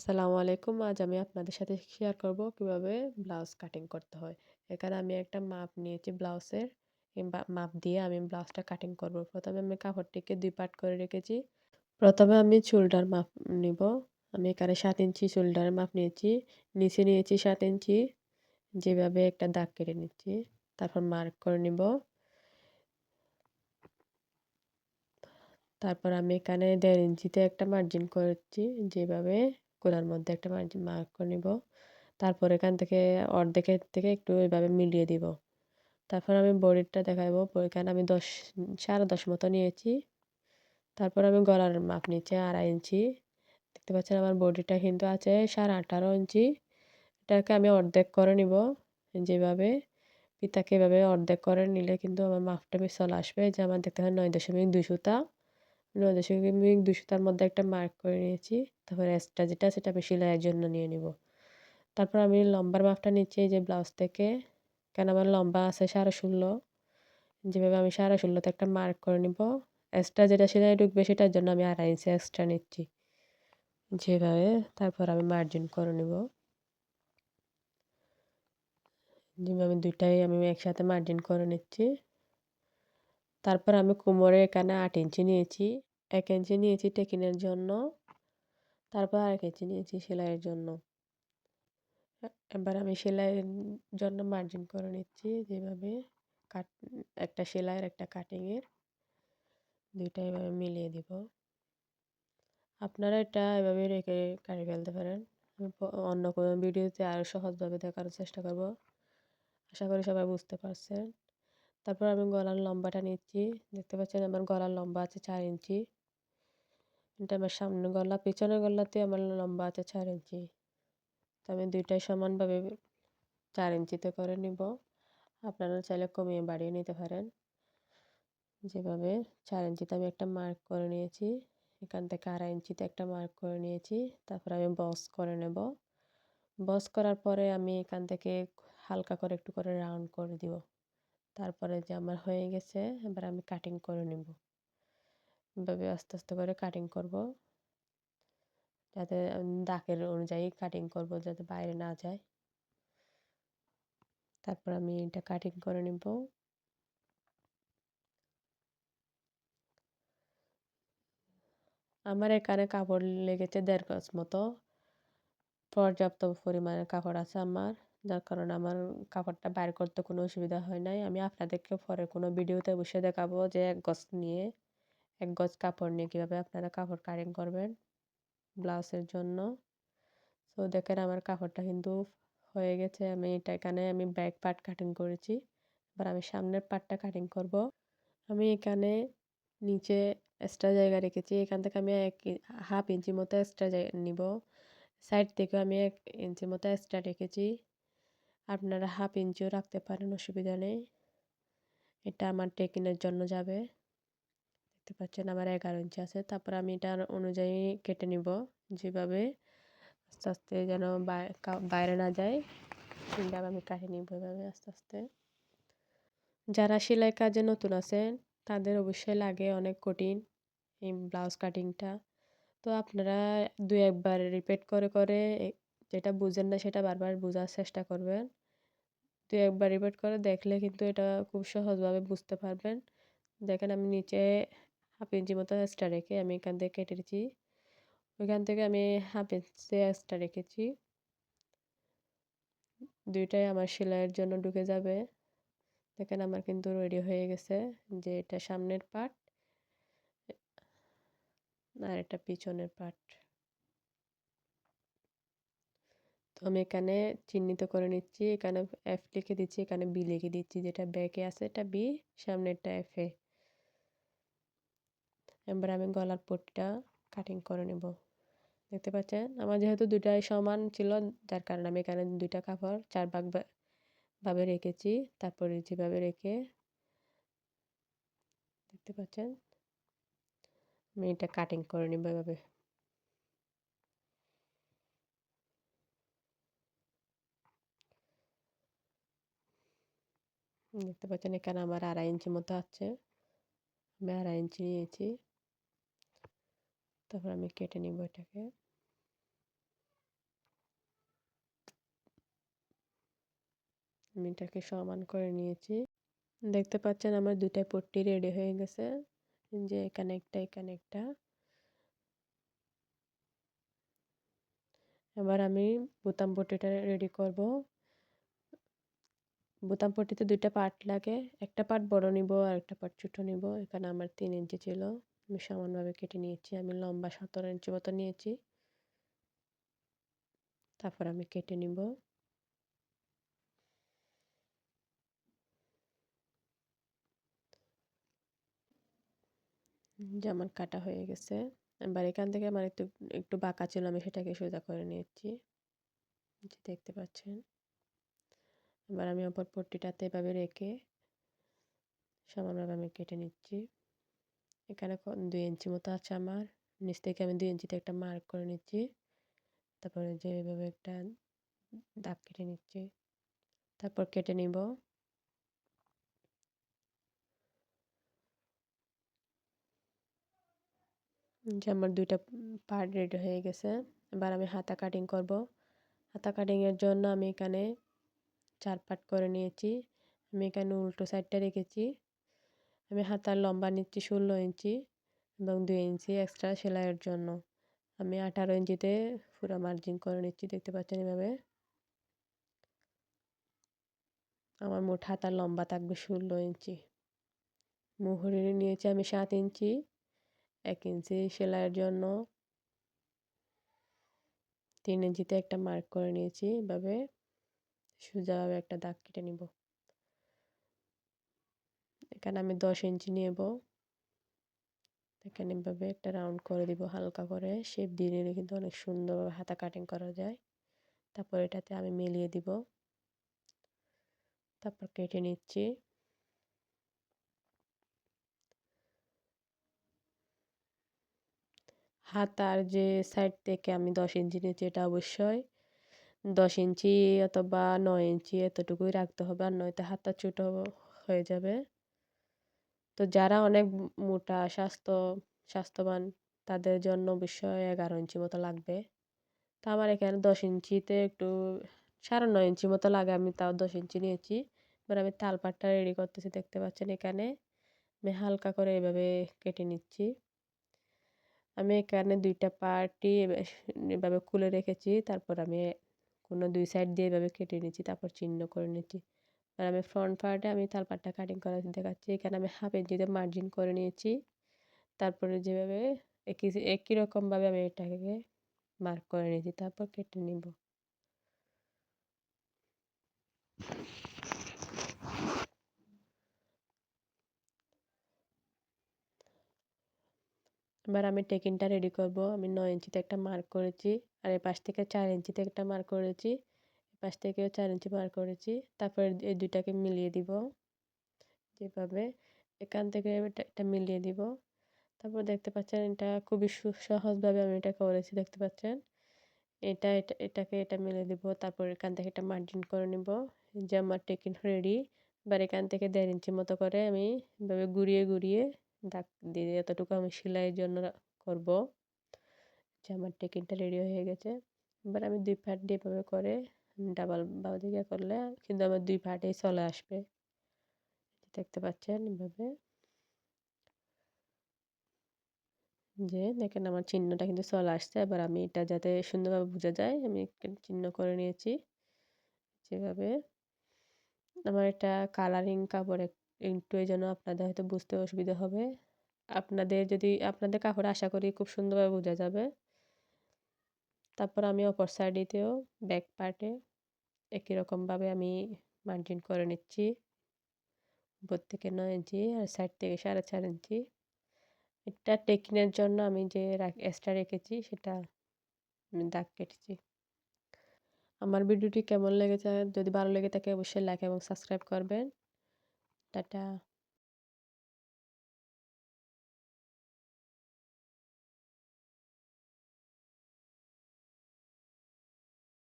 আসসালামু আলাইকুম। আজ আমি আপনাদের সাথে শেয়ার করব কীভাবে ব্লাউজ কাটিং করতে হয়। এখানে আমি একটা মাপ নিয়েছি ব্লাউজের মাপ দিয়ে আমি ব্লাউজটা কাটিং করব। প্রথমে আমি কাপড়টিকে দুই পার্ট করে রেখেছি। প্রথমে আমি চুলটার মাপ নিব। আমি এখানে সাত ইঞ্চি চুলটার মাপ নিয়েছি। নিচে নিয়েছি সাত ইঞ্চি। যেভাবে একটা দাগ কেটে নিচ্ছি, তারপর মার্ক করে নিব। তারপর আমি এখানে দেড় ইঞ্চিতে একটা মার্জিন করেছি। যেভাবে কোনার মধ্যে একটা মার্ক করে নিব। তারপর এখান থেকে অর্ধেকের থেকে একটু ওইভাবে মিলিয়ে দিব। তারপর আমি বডিটা দেখাবো। এখানে আমি দশ, সাড়ে দশ মতো নিয়েছি। তারপর আমি গলার মাপ নিচ্ছি আড়াই ইঞ্চি। দেখতে পাচ্ছেন আমার বডিটা কিন্তু আছে সাড়ে আঠারো ইঞ্চি। এটাকে আমি অর্ধেক করে নিব যেভাবে, পিতাকে এভাবে অর্ধেক করে নিলে কিন্তু আমার মাপটা চলে আসবে। যে আমার দেখতে হয় নয় দশমিক দুই সুতা। নয় দশমিক দুই সুতার মধ্যে একটা মার্ক করে নিয়েছি। তারপরে এক্সট্রা যেটা, সেটা আমি সেলাইয়ের জন্য নিয়ে নিব। তারপর আমি লম্বার মাপটা নিচ্ছি যে ব্লাউজ থেকে। কেন আমার লম্বা আছে সাড়ে ষোলো। যেভাবে আমি সাড়ে ষোলোতে একটা মার্ক করে নিব। এক্সট্রা যেটা সেলাই ঢুকবে সেটার জন্য আমি আড়াই ইঞ্চি এক্সট্রা নিচ্ছি। যেভাবে তারপর আমি মার্জিন করে নিব। যেভাবে দুইটাই আমি একসাথে মার্জিন করে নিচ্ছি। তারপর আমি কোমরে এখানে আট ইঞ্চি নিয়েছি, এক ইঞ্চি নিয়েছি টেকিনের জন্য, তারপর আর এক ইঞ্চি নিয়েছি সেলাইয়ের জন্য। এবার আমি সেলাইয়ের জন্য মার্জিন করে নিচ্ছি যেভাবে কাট একটা সেলাইয়ের, একটা কাটিংয়ের দুইটা এভাবে মিলিয়ে দিব। আপনারা এটা এভাবে রেখে কাটি ফেলতে পারেন। অন্য কোনো ভিডিওতে আরও সহজভাবে দেখার চেষ্টা করব। আশা করি সবাই বুঝতে পারছেন। তারপর আমি গলার লম্বাটা নিচ্ছি। দেখতে পাচ্ছেন আমার গলার লম্বা আছে চার ইঞ্চি। এটা আমার সামনে গলা, পিছনের গলাতে আমার লম্বা আছে চার ইঞ্চি। তো আমি দুইটাই সমানভাবে চার ইঞ্চিতে করে নিব। আপনারা চাইলে কমিয়ে বাড়িয়ে নিতে পারেন। যেভাবে চার ইঞ্চিতে আমি একটা মার্ক করে নিয়েছি। এখান থেকে আড়াই ইঞ্চিতে একটা মার্ক করে নিয়েছি। তারপর আমি বস করে নেব। বস করার পরে আমি এখান থেকে হালকা করে একটু করে রাউন্ড করে দিব। তারপরে যে আমার হয়ে গেছে, এবার আমি কাটিং করে নেব। এভাবে আস্তে আস্তে করে কাটিং করব। যাতে দাকের অনুযায়ী কাটিং করব যাতে বাইরে না যায়। তারপর আমি এটা কাটিং করে নেব। আমার এখানে কাপড় লেগেছে দেড় গজ মতো। পর্যাপ্ত পরিমাণে কাপড় আছে আমার। যার কারণে আমার কাপড়টা বাইর করতে কোনো অসুবিধা হয় নাই। আমি আপনাদেরকে পরে কোনো ভিডিওতে বসে দেখাবো যে এক গজ নিয়ে, এক গজ কাপড় নিয়ে কীভাবে আপনারা কাপড় কাটিং করবেন ব্লাউজের জন্য। তো দেখেন আমার কাপড়টা কিন্তু হয়ে গেছে। আমি এটা এখানে আমি ব্যাক পার্ট কাটিং করেছি। এবার আমি সামনের পার্টটা কাটিং করব। আমি এখানে নিচে এক্সট্রা জায়গা রেখেছি। এখান থেকে আমি এক হাফ ইঞ্চি মতো এক্সট্রা নিব। সাইড থেকে আমি এক ইঞ্চি মতো এক্সট্রা রেখেছি। আপনারা হাফ ইঞ্চিও রাখতে পারেন, অসুবিধা নেই। এটা আমার টেকিনের জন্য যাবে। দেখতে পাচ্ছেন আমার এগারো ইঞ্চি আছে। তারপর আমি এটা অনুযায়ী কেটে নিব। যেভাবে আস্তে আস্তে যেন বাইরে না যায় সেইভাবে আমি কাটে নিব এভাবে আস্তে আস্তে। যারা সেলাই কাজে নতুন আছেন, তাদের অবশ্যই লাগে অনেক কঠিন এই ব্লাউজ কাটিংটা তো আপনারা দু একবার রিপিট করে করে যেটা বুঝেন না সেটা বারবার বোঝার চেষ্টা করবেন। দু একবার রিপিট করে দেখলে কিন্তু এটা খুব সহজভাবে বুঝতে পারবেন। দেখেন আমি নিচে হাফ ইঞ্চি মতো এক্সট্রা রেখে আমি এখান থেকে কেটে দিচ্ছি। ওইখান থেকে আমি হাফ ইঞ্চি এক্সট্রা রেখেছি। দুইটাই আমার সেলাইয়ের জন্য ঢুকে যাবে। দেখেন আমার কিন্তু রেডি হয়ে গেছে যে এটা সামনের পার্ট আর এটা পিছনের পার্ট তো আমি এখানে চিহ্নিত করে নিচ্ছি, এখানে এফ লিখে দিচ্ছি, এখানে বি লিখে দিচ্ছি, যেটা ব্যাকে আছে এটা বি সামনেরটা এফ এ। এবার আমি গলার পট্টিটা কাটিং করে নেব। দেখতে পাচ্ছেন? আমার যেহেতু দুটাই সমান ছিল, যার কারণে আমি এখানে দুইটা কাপড় চার ভাগ ভাবে রেখেছি, তারপরে যেভাবে রেখে দেখতে পাচ্ছেন? আমি এটা কাটিং করে নিব এভাবে। দেখতে পাচ্ছেন এখানে আমার আড়াই ইঞ্চি মতো আছে। আমি আড়াই ইঞ্চি নিয়েছি। তারপর আমি কেটে নিব এটাকে। আমি এটাকে সমান করে নিয়েছি। দেখতে পাচ্ছেন আমার দুটা পট্টি রেডি হয়ে গেছে। যে এখানে একটা এখানে একটা। এবার আমি বোতাম পট্টিটা রেডি করব। বোতাম পট্টিতে দুইটা পার্ট লাগে। একটা পার্ট বড় নিব আর একটা পার্ট ছোট নিব। এখানে আমার তিন ইঞ্চি ছিল। আমি সমানভাবে কেটে নিয়েছি। আমি লম্বা সতেরো ইঞ্চি মতো নিয়েছি। তারপর আমি কেটে নিব। যেমন কাটা হয়ে গেছে। এবার এখান থেকে আমার একটু একটু বাঁকা ছিল। আমি সেটাকে সোজা করে নিয়েছি। দেখতে পাচ্ছেন। এবার আমি অপর পট্টিটাতে এভাবে রেখে সমানভাবে আমি কেটে নিচ্ছি। এখানে দুই ইঞ্চি মতো আছে আমার। নিচ থেকে আমি দুই ইঞ্চিতে একটা মার্ক করে নিচ্ছি। তারপরে যে এভাবে একটা দাগ কেটে নিচ্ছি। তারপর কেটে নিব। যে আমার দুইটা পার্ট রেডি হয়ে গেছে। এবার আমি হাতা কাটিং করব। হাতা কাটিংয়ের জন্য আমি এখানে চার পাট করে নিয়েছি। আমি এখানে উল্টো সাইডটা রেখেছি। আমি হাতার লম্বা নিচ্ছি ষোলো ইঞ্চি এবং দুই ইঞ্চি এক্সট্রা সেলাইয়ের জন্য। আমি আঠারো ইঞ্চিতে পুরো মার্জিন করে নিচ্ছি, দেখতে পাচ্ছেন এভাবে। আমার মোট হাতার লম্বা থাকবে ষোলো ইঞ্চি। মুহুরি নিয়েছি আমি সাত ইঞ্চি এক ইঞ্চি সেলাইয়ের জন্য। তিন ইঞ্চিতে একটা মার্ক করে নিয়েছি এভাবে। সোজাভাবে একটা দাগ কেটে নিব। এখানে আমি দশ ইঞ্চি নেব। এখানে এভাবে একটা রাউন্ড করে দিব হালকা করে। শেপ দিয়ে নিলে কিন্তু অনেক সুন্দরভাবে হাতা কাটিং করা যায়। তারপর এটাতে আমি মিলিয়ে দিব। তারপর কেটে নিচ্ছি। হাতার যে সাইড থেকে আমি দশ ইঞ্চি নিচ্ছি এটা অবশ্যই। দশ ইঞ্চি অথবা নয় ইঞ্চি এতটুকুই রাখতে হবে আর নয়তো হাতটা ছোটো হয়ে যাবে। তো যারা অনেক মোটা, স্বাস্থ্য, স্বাস্থ্যবান, তাদের জন্য অবশ্যই এগারো ইঞ্চি মতো লাগবে। তো আমার এখানে দশ ইঞ্চিতে একটু সাড়ে নয় ইঞ্চি মতো লাগে, আমি তাও দশ ইঞ্চি নিয়েছি। এবার আমি তালপাটটা রেডি করতেছি, দেখতে পাচ্ছেন এখানে। আমি হালকা করে এভাবে কেটে নিচ্ছি। আমি এখানে দুইটা পার্টি এভাবে খুলে রেখেছি, তারপর আমি কোনো দুই সাইড দিয়ে এভাবে কেটে নিচ্ছি, তারপর চিহ্ন করে নিচ্ছি। আর আমি ফ্রন্ট পার্টে আমি তালপাটটা কাটিং করা দেখাচ্ছি, এখানে আমি হাফ ইঞ্চিতে মার্জিন করে নিয়েছি। তারপরে যেভাবে একই একই রকমভাবে আমি এটাকে মার্ক করে নিয়েছি, তারপর কেটে নিব। এবার আমি টেকিনটা রেডি করব। আমি নয় ইঞ্চিতে একটা মার্ক করেছি, আর এই পাশ থেকে চার ইঞ্চিতে একটা মার্ক করেছি। পাশ থেকেও চার ইঞ্চি মার্ক করেছি। তারপর এই দুইটাকে মিলিয়ে দিব, যেভাবে। এখান থেকে এটা মিলিয়ে দিব। তারপর দেখতে পাচ্ছেন এটা খুবই সহজভাবে আমি এটা করেছি, দেখতে পাচ্ছেন? এটা এটা, এটাকে এটা মিলিয়ে দিব। তারপর এখান থেকে এটা মার্জিন করে নিব, যে আমার টেকিন রেডি এবার এখান থেকে দেড় ইঞ্চি মতো করে আমি এভাবে ঘুরিয়ে ঘুরিয়ে দাগ দিয়ে এতটুকু আমি সেলাইয়ের জন্য করব যে আমার টেকিনটা রেডি হয়ে গেছে। এবার আমি দুই পার্ট দিয়ে এভাবে করে ডাবল বাউ দিকে করলে কিন্তু আমার দুই পার্টেই চলে আসবে। দেখতে পাচ্ছেন এভাবে। যে দেখেন আমার চিহ্নটা কিন্তু চলে আসছে। এবার আমি এটা যাতে সুন্দরভাবে বোঝা যায়, আমি চিহ্ন করে নিয়েছি। যেভাবে আমার এটা কালারিং কাপড় একটু এই জন্য আপনাদের হয়তো বুঝতে অসুবিধা হবে। আপনাদের যদি, আপনাদের কাপড় আশা করি খুব সুন্দরভাবে বোঝা যাবে। তারপর আমি অপর সাইডেতেও ব্যাক পার্টে একই রকমভাবে আমি মার্জিন করে নিচ্ছি। উপর থেকে নয় ইঞ্চি আর সাইড থেকে সাড়ে চার ইঞ্চি। এটা টেকিনের জন্য আমি যে এক্সট্রা রেখেছি সেটা আমি দাগ কেটেছি। আমার ভিডিওটি কেমন লেগেছে, যদি ভালো লেগে থাকে অবশ্যই লাইক এবং সাবস্ক্রাইব করবেন। টাটা।